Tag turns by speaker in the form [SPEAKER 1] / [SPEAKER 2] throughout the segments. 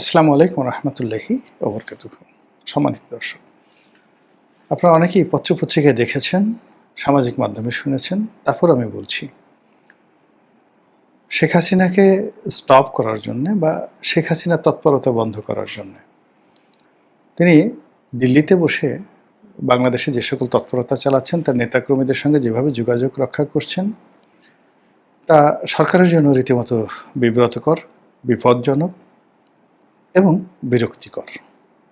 [SPEAKER 1] আসসালামু আলাইকুম রহমতুল্লাহি ওবরকাত সম্মানিত দর্শক, আপনারা অনেকেই পত্রপত্রিকায় দেখেছেন, সামাজিক মাধ্যমে শুনেছেন, তারপর আমি বলছি, শেখ হাসিনাকে স্টপ করার জন্যে বা শেখ হাসিনার তৎপরতা বন্ধ করার জন্যে। তিনি দিল্লিতে বসে বাংলাদেশে যে সকল তৎপরতা চালাচ্ছেন, তার নেতাকর্মীদের সঙ্গে যেভাবে যোগাযোগ রক্ষা করছেন, তা সরকারের জন্য রীতিমতো বিব্রতকর, বিপজ্জনক এবং বিরক্তিকর।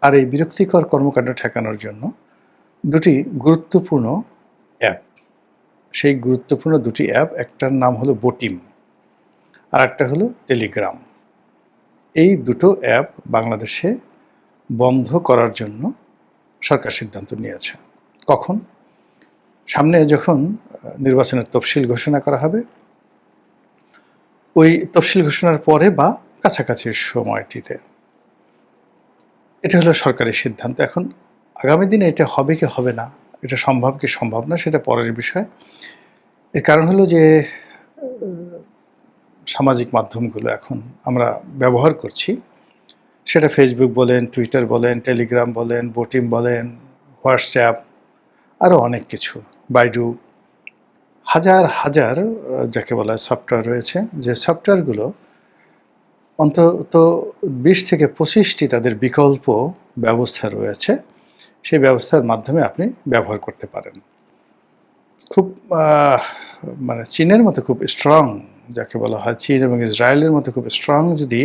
[SPEAKER 1] আর এই বিরক্তিকর কর্মকাণ্ড ঠেকানোর জন্য দুটি গুরুত্বপূর্ণ অ্যাপ। সেই গুরুত্বপূর্ণ দুটি অ্যাপ, একটার নাম হলো বোটিম আর একটা হলো টেলিগ্রাম। এই দুটো অ্যাপ বাংলাদেশে বন্ধ করার জন্য সরকার সিদ্ধান্ত নিয়েছে। কখন? সামনে যখন নির্বাচনের তফসিল ঘোষণা করা হবে। ওই তফসিল ঘোষণার পরে বা কাছাকাছি সময়টিতে। এটা হলো সরকারি সিদ্ধান্ত। এখন আগামী দিনে এটা হবে কি হবে না, এটা সম্ভব কি সম্ভব না, সেটা পরের বিষয়। এর কারণ হলো যে সামাজিক মাধ্যমগুলো এখন আমরা ব্যবহার করছি। সেটা ফেসবুক বলেন টুইটার বলেন টেলিগ্রাম বলেন বোটিম বলেন হোয়াটসঅ্যাপ আরও অনেক কিছু। বাইডু হাজার হাজার যাকে বলা হয় সফটওয়্যার রয়েছে, যে সফটওয়্যারগুলো অন্তত বিশ থেকে পঁচিশটি তাদের বিকল্প ব্যবস্থা রয়েছে। সেই ব্যবস্থার মাধ্যমে আপনি ব্যবহার করতে পারেন। খুব মানে চীনের মতো খুব স্ট্রং যাকে বলা হয় চীন এবং ইসরায়েলের মতো খুব স্ট্রং যদি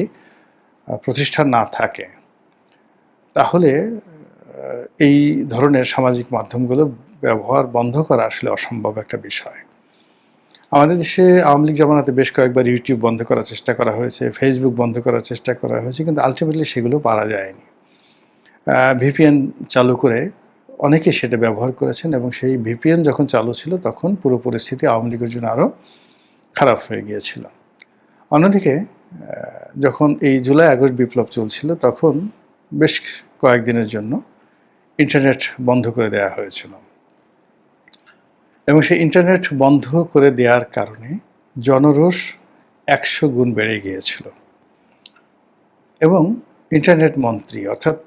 [SPEAKER 1] প্রতিষ্ঠান না থাকে, তাহলে এই ধরনের সামাজিক মাধ্যমগুলো ব্যবহার বন্ধ করা আসলে অসম্ভব একটা বিষয়। আমাদের দেশে আওয়ামী লীগ জামানাতে বেশ কয়েকবার ইউটিউব বন্ধ করার চেষ্টা করা হয়েছে ফেসবুক বন্ধ করার চেষ্টা করা হয়েছে, কিন্তু আলটিমেটলি সেগুলো পারা যায়নি। ভিপিএন চালু করে অনেকে সেটা ব্যবহার করেছেন এবং সেই ভিপিএন যখন চালু ছিল তখন পুরো পরিস্থিতি আওয়ামী লীগের জন্য আরও খারাপ হয়ে গিয়েছিল। অন্যদিকে যখন এই জুলাই আগস্ট বিপ্লব চলছিল তখন বেশ কয়েকদিনের জন্য ইন্টারনেট বন্ধ করে দেওয়া হয়েছিল। এবং সেই ইন্টারনেট বন্ধ করে দেওয়ার কারণে জনরোষ একশো গুণ বেড়ে গিয়েছিল। এবং ইন্টারনেট মন্ত্রী অর্থাৎ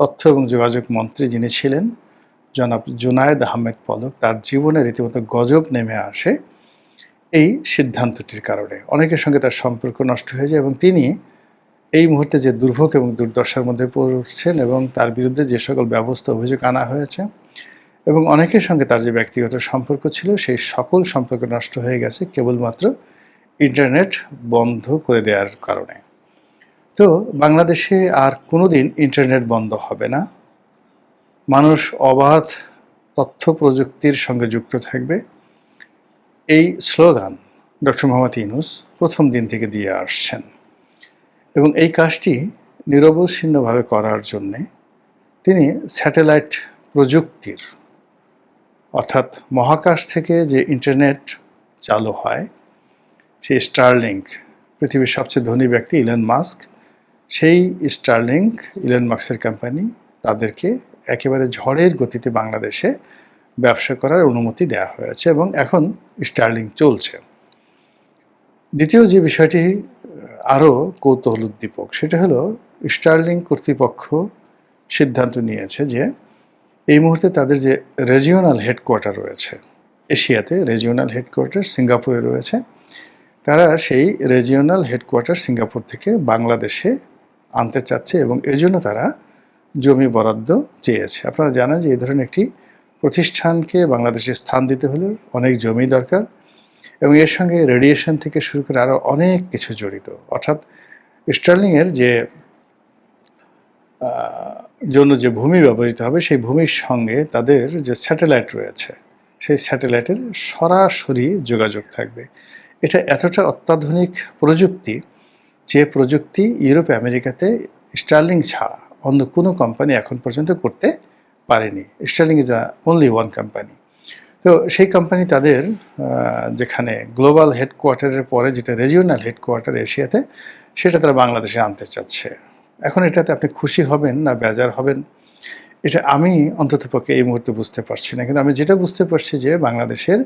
[SPEAKER 1] তথ্য এবং যোগাযোগ মন্ত্রী যিনি ছিলেন, জনাব জুনায়দ আহমেদ পলক তার জীবনে রীতিমতো গজব নেমে আসে এই সিদ্ধান্তটির কারণে। অনেকের সঙ্গে তার সম্পর্ক নষ্ট হয়ে যায় এবং তিনি এই মুহূর্তে যে দুর্ভোগ এবং দুর্দশার মধ্যে পড়ছেন এবং তার বিরুদ্ধে যে সকল ব্যবস্থা, অভিযোগ আনা হয়েছে এবং অনেকের সঙ্গে তার যে ব্যক্তিগত সম্পর্ক ছিল, সেই সকল সম্পর্ক নষ্ট হয়ে গেছে কেবলমাত্র ইন্টারনেট বন্ধ করে দেওয়ার কারণে। তো বাংলাদেশে আর কোনো দিন ইন্টারনেট বন্ধ হবে না। মানুষ অবাধ তথ্য প্রযুক্তির সঙ্গে যুক্ত থাকবে। এই স্লোগান ডক্টর মোহাম্মদ ইনুস প্রথম দিন থেকে দিয়ে আসছেন। এবং এই কাজটি নিরবচ্ছিন্নভাবে করার জন্যে তিনি স্যাটেলাইট প্রযুক্তির অর্থাৎ মহাকাশ থেকে যে ইন্টারনেট চালু হয়, সেই স্টারলিংক পৃথিবীর সবচেয়ে ধনী ব্যক্তি ইলেন মাস্ক সেই স্টারলিংক ইলেন মাস্কের কোম্পানি তাদেরকে একেবারে ঝড়ের গতিতে বাংলাদেশে ব্যবসা করার অনুমতি দেওয়া হয়েছে এবং এখন স্টার্লিং চলছে। দ্বিতীয় যে বিষয়টি আরও কৌতূহল উদ্দীপক সেটা হলো স্টার্লিং কর্তৃপক্ষ সিদ্ধান্ত নিয়েছে যে এই মুহূর্তে তাদের যে রেজিওনাল হেডকোয়ার্টার রয়েছে, এশিয়াতে রেজিওনাল হেডকোয়ার্টার সিঙ্গাপুরে রয়েছে, তারা সেই রেজিওনাল হেডকোয়ার্টার সিঙ্গাপুর থেকে বাংলাদেশে আনতে চাচ্ছে এবং এজন্য তারা জমি বরাদ্দ চেয়েছে। আপনারা জানেন যে এই ধরনের একটি প্রতিষ্ঠানকে বাংলাদেশে স্থান দিতে হলে অনেক জমি দরকার এবং এর সঙ্গে রেডিয়েশন থেকে শুরু করে আরও অনেক কিছু জড়িত। অর্থাৎ স্টার্লিংয়ের যে জন্য যে ভূমি ব্যবহৃত হবে, সেই ভূমির সঙ্গে তাদের যে স্যাটেলাইট রয়েছে, সেই স্যাটেলাইটের সরাসরি যোগাযোগ থাকবে। এটা এতটা অত্যাধুনিক প্রযুক্তি যে প্রযুক্তি ইউরোপ, আমেরিকাতে স্টার্লিং ছাড়া অন্য কোনো কোম্পানি এখন পর্যন্ত করতে পারেনি। Starlink is a only one company তো সেই কোম্পানি তাদের যেখানে গ্লোবাল হেডকোয়ার্টারের পরে যেটা রিজিওনাল হেডকোয়ার্টার এশিয়াতে, সেটা তারা বাংলাদেশে আনতে চাচ্ছে। এখন এটাতে আপনি খুশি হবেন না বেজার হবেন, এটা আমি অন্তত পক্ষে এই মুহূর্তে বুঝতে পারছি না। কিন্তু আমি যেটা বুঝতে পারছি যে বাংলাদেশের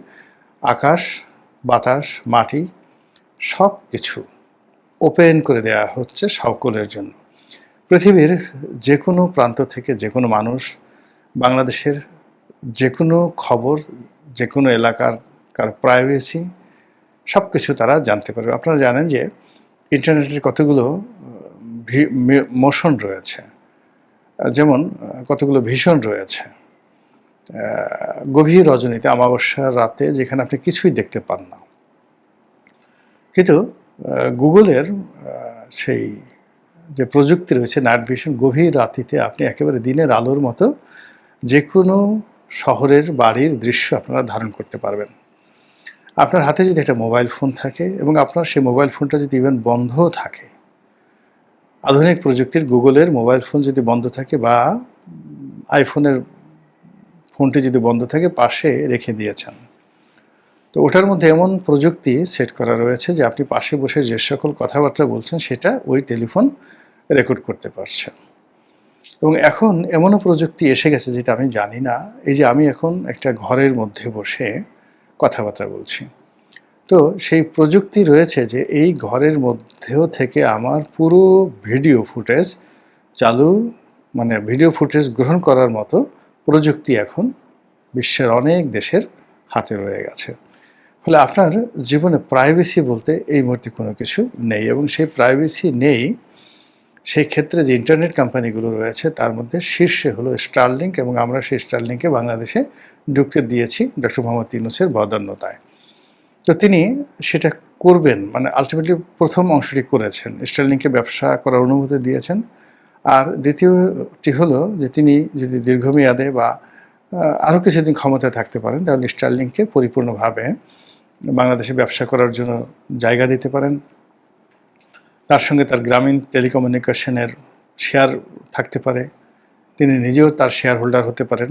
[SPEAKER 1] আকাশ, বাতাস, মাটি সব কিছু ওপেন করে দেওয়া হচ্ছে সকলের জন্য। পৃথিবীর যে কোনো প্রান্ত থেকে যে কোনো মানুষ, বাংলাদেশের যে কোনো খবর যে কোনো এলাকার কার প্রাইভেসি সব কিছু তারা জানতে পারবে। আপনারা জানেন যে ইন্টারনেটের কতগুলো মোশন রয়েছে। যেমন কতগুলো ভীষণ রয়েছে। গভীর রজনীতে অমাবস্যার রাতে, যেখানে আপনি কিছুই দেখতে পান না। কিন্তু গুগলের সেই যে প্রযুক্তি রয়েছে, নাইট ভিশন, গভীর রাতিতে আপনি একেবারে দিনের আলোর মতো যে কোনো শহরের বাড়ির দৃশ্য আপনারা ধারণ করতে পারবেন। আপনার হাতে যদি একটা মোবাইল ফোন থাকে এবং আপনার সেই মোবাইল ফোনটা যদি ইভেন বন্ধও থাকে আধুনিক প্রযুক্তির গুগলের মোবাইল ফোন যদি বন্ধ থাকে বা আইফোনের ফোনটি যদি বন্ধ থাকে, পাশে রেখে দিয়েছেন। তো ওটার মধ্যে এমন প্রযুক্তি সেট করা রয়েছে যে আপনি পাশে বসে যে সকল কথাবার্তা বলছেন, সেটা ওই টেলিফোন রেকর্ড করতে পারছে এবং এখন এমনও প্রযুক্তি এসে গেছে যেটা আমি জানি না, এই যে আমি এখন একটা ঘরের মধ্যে বসে কথাবার্তা বলছি। তো সেই প্রযুক্তি রয়েছে যে এই ঘরের মধ্যেও থেকে আমার পুরো ভিডিও ফুটেজ চালু মানে ভিডিও ফুটেজ গ্রহণ করার মতো প্রযুক্তি এখন বিশ্বের অনেক দেশের হাতে রয়ে গেছে। ফলে আপনার জীবনে প্রাইভেসি বলতে এই মুহূর্তে কোনো কিছু নেই এবং সেই প্রাইভেসি নেই, সেই ক্ষেত্রে যে ইন্টারনেট কোম্পানিগুলো রয়েছে তার মধ্যে শীর্ষে হলো স্টারলিংক এবং আমরা সেই স্টারলিংকে বাংলাদেশে ঢুকতে দিয়েছি ডক্টর মোহাম্মদ ইনুসের বদান্যতায়। তো তিনি সেটা করবেন মানে আলটিমেটলি প্রথম অংশটি করেছেন। স্টারলিংকে ব্যবসা করার অনুমতি দিয়েছেন। আর দ্বিতীয়টি হলো যে তিনি যদি দীর্ঘমেয়াদে বা আরও কিছুদিন ক্ষমতায় থাকতে পারেন, তাহলে স্টারলিংকে পরিপূর্ণভাবে বাংলাদেশে ব্যবসা করার জন্য জায়গা দিতে পারেন। তার সঙ্গে তার গ্রামীণ টেলিকমিউনিকেশনের শেয়ার থাকতে পারে। তিনি নিজেও তার শেয়ার হোল্ডার হতে পারেন।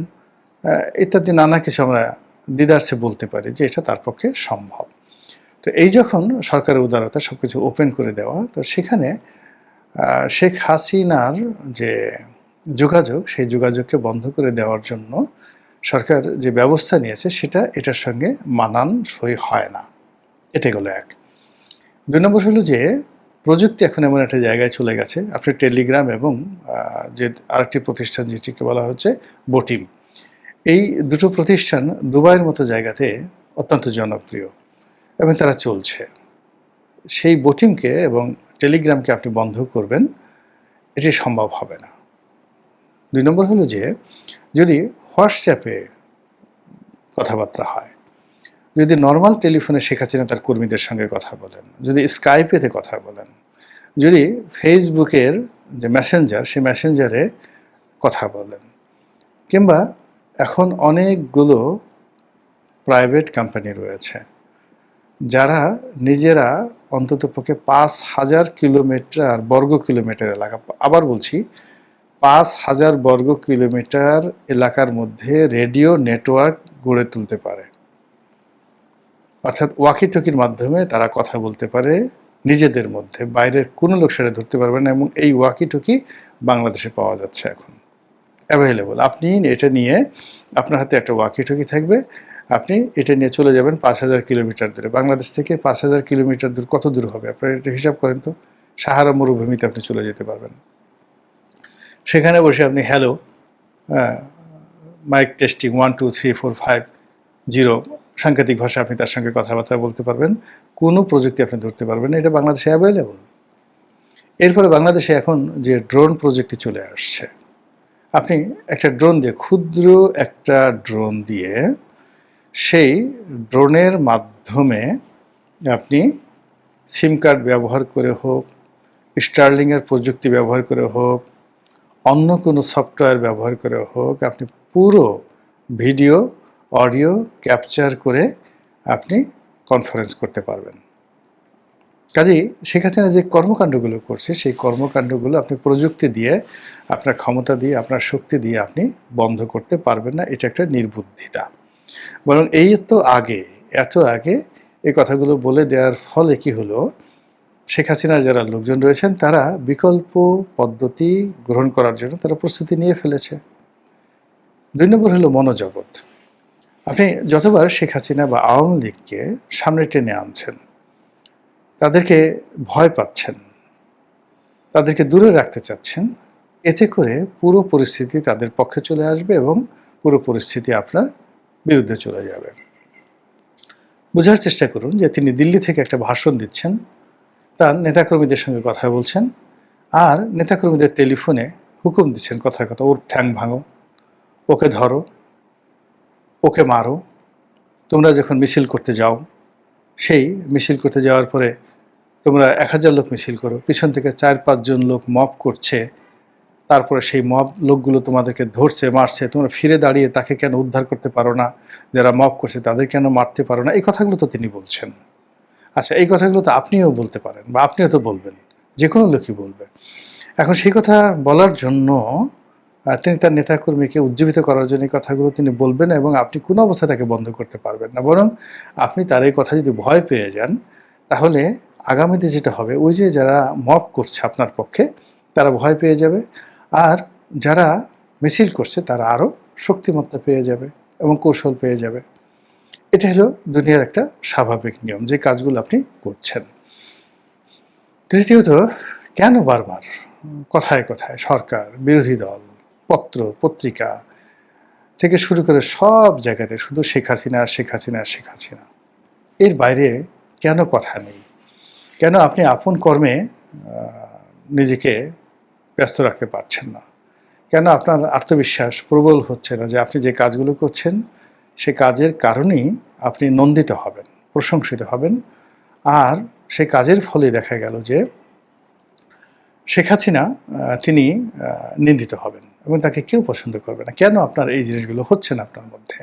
[SPEAKER 1] ইত্যাদি নানা কিছু আমরা দিদার্সে বলতে পারি যে এটা তার পক্ষে সম্ভব। তো এই যখন সরকারের উদারতা সব কিছু ওপেন করে দেওয়া, তো সেখানে শেখ হাসিনার যে যোগাযোগ, সেই যোগাযোগকে বন্ধ করে দেওয়ার জন্য সরকার যে ব্যবস্থা নিয়েছে, সেটা এটার সঙ্গে মানান সই হয় না। এটা গেলো এক। দুই নম্বর হলো যে, প্রযুক্তি এখন এমন একটা জায়গায় চলে গেছে, আপনি টেলিগ্রাম এবং যে আরেকটি প্রতিষ্ঠান যেটিকে বলা হচ্ছে, বোটিম। এই দুটো প্রতিষ্ঠান দুবাইয়ের মতো জায়গাতে অত্যন্ত জনপ্রিয় এবং তারা চলছে। সেই বোটিংকে এবং টেলিগ্রামকে আপনি বন্ধ করবেন, এটি সম্ভব হবে না। দুই নম্বর হলো যে, যদি হোয়াটসঅ্যাপে কথাবার্তা হয়, যদি নর্মাল টেলিফোনে শেখ হাসিনা তার কর্মীদের সঙ্গে কথা বলেন, যদি স্কাইপেতে কথা বলেন, যদি ফেসবুকের যে মেসেঞ্জার, সেই মেসেঞ্জারে কথা বলেন, কিংবা এখন অনেকগুলো প্রাইভেট কোম্পানি রয়েছে, যারা নিজেরা অন্ততপক্ষে পাঁচ হাজার কিলোমিটার বর্গ কিলোমিটার এলাকা, আবার বলছি, পাঁচ হাজার বর্গ কিলোমিটার এলাকার মধ্যে রেডিও নেটওয়ার্ক গড়ে তুলতে পারে। অর্থাৎ ওয়াকি টকির মাধ্যমে তারা কথা বলতে পারে, নিজেদের মধ্যে, বাইরের কোনো লোক সেটা ধরতে পারবে না এবং এই ওয়াকি টকি বাংলাদেশে পাওয়া যাচ্ছে এখন। অ্যাভেলেবল আপনি এটা নিয়ে আপনার হাতে একটা ওয়াকি টকি থাকবে। আপনি এটা নিয়ে চলে যাবেন পাঁচ হাজার কিলোমিটার দূরে। বাংলাদেশ থেকে পাঁচ হাজার কিলোমিটার দূর, কত দূর হবে? আপনার এটা হিসাব করেন তো। সাহারা মরুভূমিতে আপনি চলে যেতে পারবেন। সেখানে বসে আপনি hello mic testing one two three four five zero সাংকেতিক ভাষা আপনি তার সঙ্গে কথাবার্তা বলতে পারবেন। কোনো প্রযুক্তি আপনি ধরতে পারবেন এটা বাংলাদেশে অ্যাভেলেবল এরপরে বাংলাদেশে এখন যে ড্রোন প্রযুক্তি চলে আসছে আপনি একটা ড্রোন দিয়ে, ক্ষুদ্র একটা ড্রোন দিয়ে সেই ড্রোনের মাধ্যমে আপনি সিম কার্ড ব্যবহার করে হোক স্টার্লিংয়ের প্রযুক্তি ব্যবহার করে হোক, অন্য কোনো সফটওয়্যার ব্যবহার করে হোক, আপনি পুরো ভিডিও অডিও ক্যাপচার করে আপনি কনফারেন্স করতে পারবেন। কাজেই শেখ যে কর্মকাণ্ডগুলো করছে, সেই কর্মকাণ্ডগুলো আপনি প্রযুক্তি দিয়ে, আপনার ক্ষমতা দিয়ে, আপনার শক্তি দিয়ে আপনি বন্ধ করতে পারবেন না, এটা একটা নির্বুদ্ধিতা। বরং এই তো আগে, এত আগে এই কথাগুলো বলে দেওয়ার ফলে কি হলো, শেখ হাসিনার যারা লোকজন রয়েছেন, তারা বিকল্প পদ্ধতি গ্রহণ করার জন্য তারা প্রস্তুতি নিয়ে ফেলেছে। দুই নম্বর হলো মনোজগৎ। আপনি যতবার শেখ হাসিনা বা আওয়ামী লীগকে সামনে টেনে আনছেন তাদেরকে ভয় পাচ্ছেন, তাদেরকে দূরে রাখতে চাচ্ছেন, এতে করে পুরো পরিস্থিতি তাদের পক্ষে চলে আসবে এবং পুরো পরিস্থিতি আপনার বিরুদ্ধে চলে যাবে। বোঝার চেষ্টা করুন যে তিনি দিল্লি থেকে একটা ভাষণ দিচ্ছেন, তার নেতাকর্মীদের সঙ্গে কথা বলছেন, আর নেতাকর্মীদের টেলিফোনে হুকুম দিচ্ছেন কথার কথা, ওর ঠ্যাং ভাঙো, ওকে ধরো, ওকে মারো, তোমরা যখন মিছিল করতে যাও, সেই মিছিল করতে যাওয়ার পরে তোমরা এক হাজার লোক মিছিল করো, পিছন থেকে চার পাঁচজন লোক মপ করছে, তারপরে সেই মব লোকগুলো তোমাদেরকে ধরছে, মারছে, তোমরা ফিরে দাঁড়িয়ে তাকে কেন উদ্ধার করতে পারো না? যারা মব করছে তাদের কেন মারতে পারো না? এই কথাগুলো তো তিনি বলছেন। আচ্ছা এই কথাগুলো তো আপনিও বলতে পারেন বা আপনিও তো বলবেন যে কোনো লোকই বলবে। এখন সেই কথা বলার জন্য তিনি তার নেতাকর্মীকে উজ্জীবিত করার জন্য এই কথাগুলো তিনি বলবেন এবং আপনি কোনো অবস্থায় তাকে বন্ধ করতে পারবেন না। বরং আপনি তার এই কথা যদি ভয় পেয়ে যান, তাহলে আগামীতে যেটা হবে, ওই যে যারা মব করছে আপনার পক্ষে, তারা ভয় পেয়ে যাবে। আর যারা মিছিল করছে, তারা আরও শক্তিমত্তা পেয়ে যাবে এবং কৌশল পেয়ে যাবে। এটা হলো দুনিয়ার একটা স্বাভাবিক নিয়ম, যে কাজগুলো আপনি করছেন। তৃতীয়ত, কেন বারবার? কথায় কথায় সরকার, বিরোধী দল, পত্র, পত্রিকা থেকে শুরু করে সব জায়গাতে শুধু শেখ হাসিনা শেখ হাসিনা শেখ হাসিনা। এর বাইরে কেন কথা নেই? কেন আপনি আপন কর্মে নিজেকে ব্যস্ত রাখতে পারছেন না? কেন আপনার আত্মবিশ্বাস প্রবল হচ্ছে না যে আপনি যে কাজগুলো করছেন, সে কাজের কারণেই আপনি নন্দিত হবেন, প্রশংসিত হবেন। আর সে কাজের ফলে দেখা গেল যে শেখ হাসিনা তিনি নিন্দিত হবেন এবং তাকে কেউ পছন্দ করবে না। কেন আপনার এই জিনিসগুলো হচ্ছে না আপনার মধ্যে?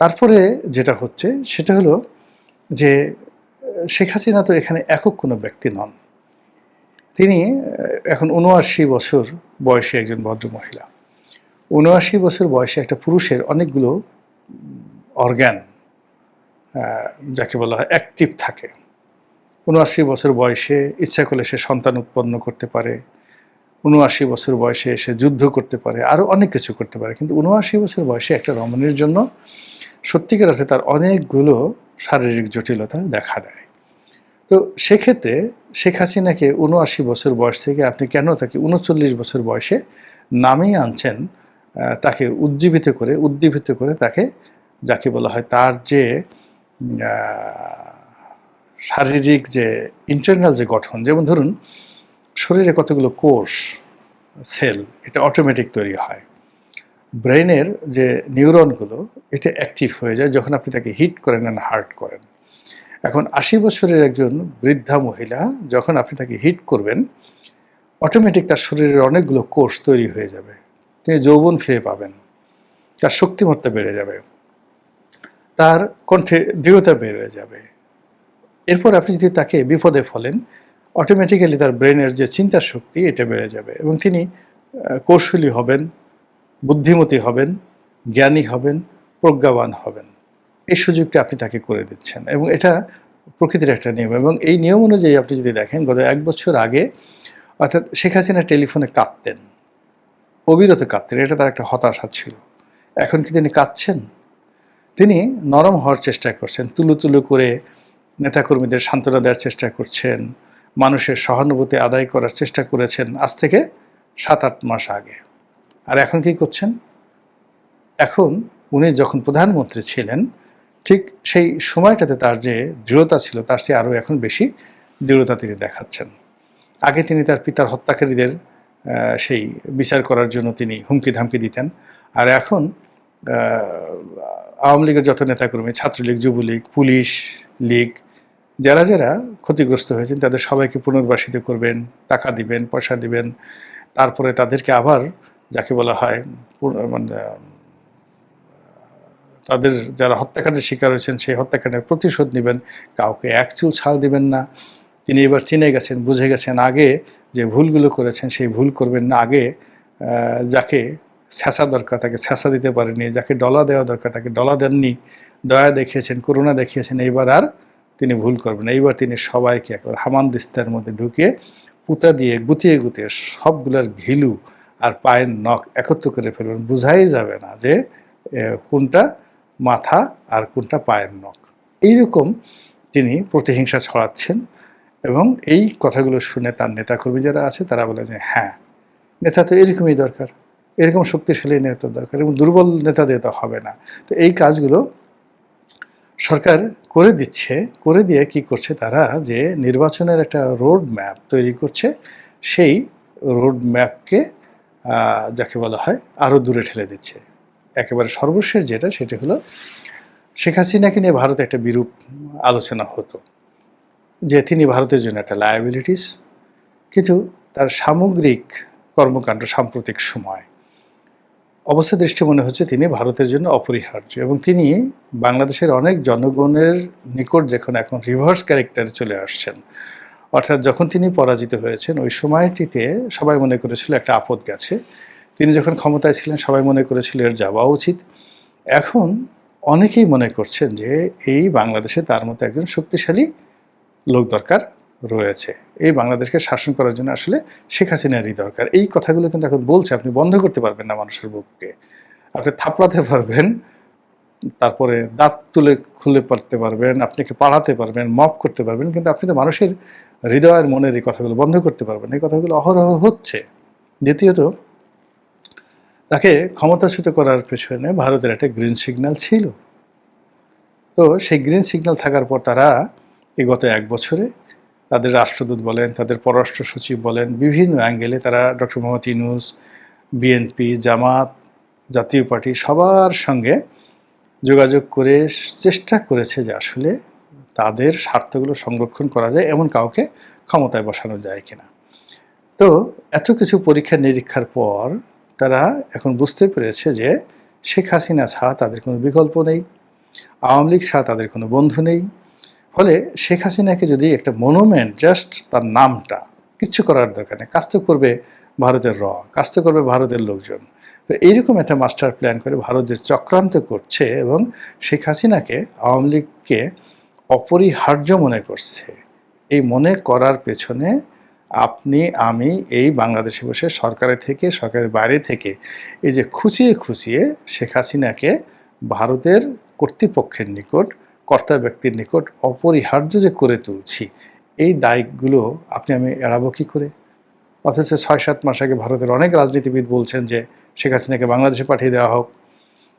[SPEAKER 1] তারপরে যেটা হচ্ছে, সেটা হলো যে শেখ হাসিনা তো এখানে একক কোনো ব্যক্তি নন। তিনি এখন উনআশি বছর বয়সী একজন ভদ্র মহিলা উনআশি বছর বয়সে একটা পুরুষের অনেকগুলো অর্গ্যান যাকে বলা হয় অ্যাক্টিভ থাকে। উনআশি বছর বয়সে ইচ্ছা করলে সে সন্তান উৎপন্ন করতে পারে। উনআশি বছর বয়সে সে যুদ্ধ করতে পারে আরও অনেক কিছু করতে পারে। কিন্তু উনআশি বছর বয়সে একটা রমণীর জন্য সত্যিকার অর্থে তার অনেকগুলো শারীরিক জটিলতা দেখা দেয়। তো সেক্ষেত্রে শেখ হাসিনাকে উনআশি বছর বয়স থেকে আপনি কেন তাকে উনচল্লিশ বছর বয়সে নামিয়ে আনছেন তাকে উজ্জীবিত করে, উদ্দীপিত করে তাকে যাকে বলা হয় তার যে শারীরিক যে ইন্টারনাল যে গঠন, যেমন ধরুন শরীরে কতগুলো কোষ, সেল, এটা অটোমেটিক তৈরি হয়। ব্রেনের যে নিউরনগুলো, এটা অ্যাক্টিভ হয়ে যায় যখন আপনি তাকে হিট করেন অ্যান্ড হার্ট করেন। এখন আশি বছরের একজন বৃদ্ধা মহিলা, যখন আপনি তাকে হিট করবেন অটোমেটিক তার শরীরের অনেকগুলো কোষ তৈরি হয়ে যাবে। তিনি যৌবন ফিরে পাবেন। তার শক্তিমত্তা বেড়ে যাবে। তার কণ্ঠে দৃঢ়তা বেড়ে যাবে। এরপর আপনি যদি তাকে বিপদে ফলেন অটোমেটিক্যালি তার ব্রেনের যে চিন্তার শক্তি, এটা বেড়ে যাবে এবং তিনি কৌশলী হবেন, বুদ্ধিমতী হবেন, জ্ঞানী হবেন, প্রজ্ঞাবান হবেন। এই সুযোগটা আপনি তাকে করে দিচ্ছেন এবং এটা প্রকৃতির একটা নিয়ম এবং এই নিয়ম অনুযায়ী আপনি যদি দেখেন, গত এক বছর আগে অর্থাৎ শেখ হাসিনা টেলিফোনে কাঁদতেন। অবিরত কাঁদতেন, এটা তার একটা হতাশা ছিল। এখন কি তিনি কাঁদছেন? তিনি নরম হওয়ার চেষ্টা করছেন, তুলু তুলু করে নেতাকর্মীদের সান্ত্বনা দেওয়ার চেষ্টা করছেন, মানুষের সহানুভূতি আদায় করার চেষ্টা করেছেন আজ থেকে সাত আট মাস আগে। আর এখন কি করছেন? এখন উনি যখন প্রধানমন্ত্রী ছিলেন ঠিক সেই সময়টাতে তার যে দৃঢ়তা ছিল, তার চেয়ে আরও এখন বেশি দৃঢ়তা তিনি দেখাচ্ছেন। আগে তিনি তার পিতার হত্যাকারীদের সেই বিচার করার জন্য তিনি হুমকি ধামকি দিতেন। আর এখন আওয়ামী লীগের যত নেতাকর্মী, ছাত্রলীগ, যুবলীগ, পুলিশ লীগ, যারা যারা ক্ষতিগ্রস্ত হয়েছেন, তাদের সবাইকে পুনর্বাসিত করবেন, টাকা দিবেন, পয়সা দিবেন। তারপরে তাদেরকে আবার, যাকে বলা হয় মানে তাদের যারা হত্যাকাণ্ডের শিকার হয়েছেন, সেই হত্যাকাণ্ডের প্রতিশোধ নেবেন। কাউকে এক চুল ছাড় দিবেন না। তিনি এবার চিনে গেছেন, বুঝে গেছেন আগে যে ভুলগুলো করেছেন, সেই ভুল করবেন না। আগে যাকে ছ্যাঁচা দরকার, তাকে ছ্যাঁচা দিতে পারেনি যাকে ডলা দেওয়া দরকার, তাকে ডলা দেননি। দয়া দেখিয়েছেন, করুণা দেখিয়েছেন, এইবার আর তিনি ভুল করবেন। এইবার তিনি সবাইকে একবার হামান দিস্তার মধ্যে ঢুকিয়ে পুঁতা দিয়ে গুতিয়ে গুতিয়ে সবগুলোর ঘিলু আর পায়ের নখ একত্র করে ফেলবেন। বোঝাই যাবে না যে কোনটা মাথা আর কোনটা পায়ের নখ। এইরকম তিনি প্রতিহিংসা ছড়াচ্ছেন এবং এই কথাগুলো শুনে তার নেতাকর্মী যারা আছে, তারা বলে যে হ্যাঁ নেতা তো এরকমই দরকার। এরকম শক্তিশালী নেতা দরকার এবং দুর্বল নেতা দিয়ে তো হবে না। তো এই কাজগুলো সরকার করে দিচ্ছে, করে দিয়ে কি করছে তারা যে নির্বাচনের একটা রোড ম্যাপ তৈরি করছে। সেই রোড ম্যাপকে যাকে বলা হয় আরও দূরে ঠেলে দিচ্ছে। একেবারে সর্বশেষ যেটা, সেটা হলো শেখ হাসিনাকে নিয়ে ভারতে একটা বিরূপ আলোচনা হতো, যে তিনি ভারতের জন্য একটা লায়াবিলিটিস কিন্তু তার সামগ্রিক কর্মকাণ্ড সাম্প্রতিক সময়। অবস্থা দৃষ্টি মনে হচ্ছে তিনি ভারতের জন্য অপরিহার্য এবং তিনি বাংলাদেশের অনেক জনগণের নিকট যখন এখন রিভার্স ক্যারেক্টারে চলে আসছেন, অর্থাৎ যখন তিনি পরাজিত হয়েছেন, ওই সময়টিতে সবাই মনে করেছিল একটা আপদ গেছে। তিনি যখন ক্ষমতায় ছিলেন, সবাই মনে করেছিল এর যাওয়া উচিত। এখন অনেকেই মনে করছেন যে, এই বাংলাদেশে তার মতো একজন শক্তিশালী লোক দরকার রয়েছে। এই বাংলাদেশকে শাসন করার জন্য আসলে শেখ হাসিনারই দরকার। এই কথাগুলো কিন্তু এখন বলছে, আপনি বন্ধ করতে পারবেন না মানুষের বুককে। আপনি থাপড়াতে পারবেন, তারপরে দাঁত তুলে খুলে পড়তে পারবেন আপনাকে পাড়াতে পারবেন, মপ করতে পারবেন, কিন্তু আপনি তো মানুষের হৃদয়ের মনের এই কথাগুলো বন্ধ করতে পারবেন এই কথাগুলো অহরহ হচ্ছে। দ্বিতীয়ত তাকে ক্ষমতাচ্যুত করার পেছনে ভারতের একটা গ্রিন সিগন্যাল ছিল। তো সেই গ্রিন সিগন্যাল থাকার পর তারা এই গত এক বছরে তাদের রাষ্ট্রদূত বলেন, তাদের পররাষ্ট্র সচিব বলেন, বিভিন্ন অ্যাঙ্গেলে তারা doctor Mohammad Yunus BNP Jamaat, Jatiya Party সবার সঙ্গে যোগাযোগ করে চেষ্টা করেছে যে আসলে তাদের স্বার্থগুলো সংরক্ষণ করা যায় এমন কাউকে ক্ষমতায় বসানো যায় কিনা। তো এত কিছু পরীক্ষা নিরীক্ষার পর তারা এখন বুঝতে পেরেছে যে শেখ হাসিনা ছাড়া তাদের কোনো বিকল্প নেই, আওয়ামী লীগ ছাড়া তাদের কোনো বন্ধু নেই। ফলে শেখ হাসিনাকে যদি একটা মনুমেন্ট জাস্ট তার নামটা কিচ্ছু করার দরকার নেই, কাজ তো করবে ভারতের র, কাজ তো করবে ভারতের লোকজন। তো এইরকম একটা মাস্টার প্ল্যান করে ভারত যে চক্রান্ত করছে এবং শেখ হাসিনাকে, আওয়ামী লীগকে অপরিহার্য মনে করছে। এই মনে করার পেছনে আপনি, আমি এই বাংলাদেশে বসে সরকারের থেকে, সরকারের বাইরে থেকে এই যে খুঁচিয়ে খুঁচিয়ে শেখ হাসিনাকে ভারতের কর্তৃপক্ষের নিকট, কর্তা ব্যক্তির নিকট অপরিহার্য যে করে তুলছি, এই দায়গুলো আপনি, আমি এড়াবো কী করে? অথচ ছয় সাত মাস আগে ভারতের অনেক রাজনীতিবিদ বলছেন যে শেখ হাসিনাকে বাংলাদেশে পাঠিয়ে দেওয়া হোক,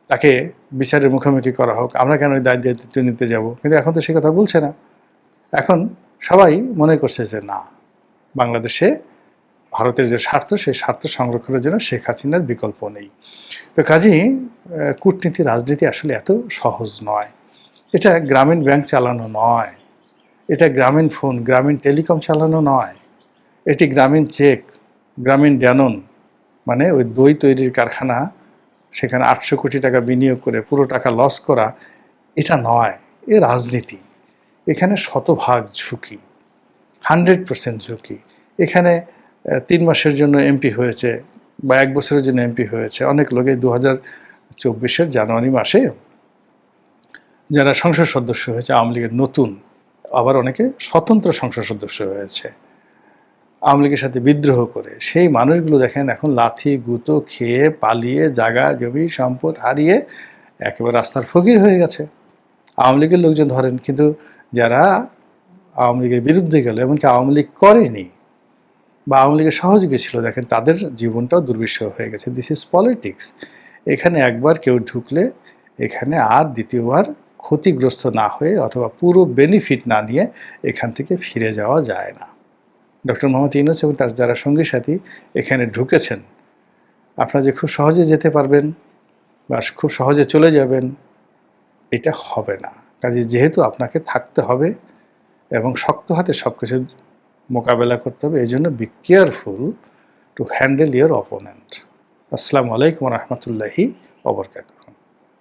[SPEAKER 1] তাকে বিচারের মুখোমুখি করা হোক, আমরা কেন ওই দায় দায়িত্ব নিতে যাব? কিন্তু এখন তো সে কথা বলছে না। এখন সবাই মনে করছে যে না বাংলাদেশে ভারতের যে স্বার্থ, সেই স্বার্থ সংরক্ষণের জন্য শেখ হাসিনার বিকল্প নেই। তো কাজেই কূটনীতি, রাজনীতি আসলে এত সহজ নয়। এটা গ্রামীণ ব্যাংক চালানো নয়। এটা গ্রামীণ ফোন, গ্রামীণ টেলিকম চালানো নয়। এটি গ্রামীণ চেক, গ্রামীণ ড্যানন মানে ওই দই তৈরির কারখানা, সেখানে আটশো কোটি টাকা বিনিয়োগ করে পুরো টাকা লস করা, এটা নয়। এ রাজনীতি। এখানে শতভাগ ঝুঁকি। হান্ড্রেড পার্সেন্ট ঝুঁকি। এখানে তিন মাসের জন্য এমপি হয়েছে বা এক বছরের জন্য এমপি হয়েছে অনেক লোকে দু হাজার চব্বিশের জানুয়ারি মাসে যারা সংসদ সদস্য হয়েছে, আওয়ামী লীগের নতুন, আবার অনেকে স্বতন্ত্র সংসদ সদস্য হয়েছে, আওয়ামী লীগের সাথে বিদ্রোহ করে, সেই মানুষগুলো দেখেন এখন লাথি, গুঁতো খেয়ে পালিয়ে জাগা জমি, সম্পদ হারিয়ে একেবারে রাস্তার ফকির হয়ে গেছে। আওয়ামী লীগের লোকজন ধরেন, কিন্তু যারা আওয়ামী লীগের বিরুদ্ধে গেল, এমনকি আওয়ামী লীগ করেনি বা আওয়ামী লীগের সহযোগী ছিল। দেখেন, তাদের জীবনটাও দুর্বিষহ হয়ে গেছে। দিস ইজ পলিটিক্স এখানে একবার কেউ ঢুকলে এখানে আর দ্বিতীয়বার ক্ষতিগ্রস্ত না হয়ে অথবা পুরো বেনিফিট না নিয়ে এখান থেকে ফিরে যাওয়া যায় না। ডক্টর মোহাম্মদ ইনুস এবং তার যারা সঙ্গী সাথী এখানে ঢুকেছেন, আপনারা যে খুব সহজে যেতে পারবেন বা খুব সহজে চলে যাবেন, এটা হবে না। কাজে যেহেতু আপনাকে থাকতে হবে এবং শক্ত হাতে সব কিছু মোকাবেলা করতে হবে। এই জন্য be careful to handle your opponent আসসালামু আলাইকুম রহমতুল্লাহি অবরকাত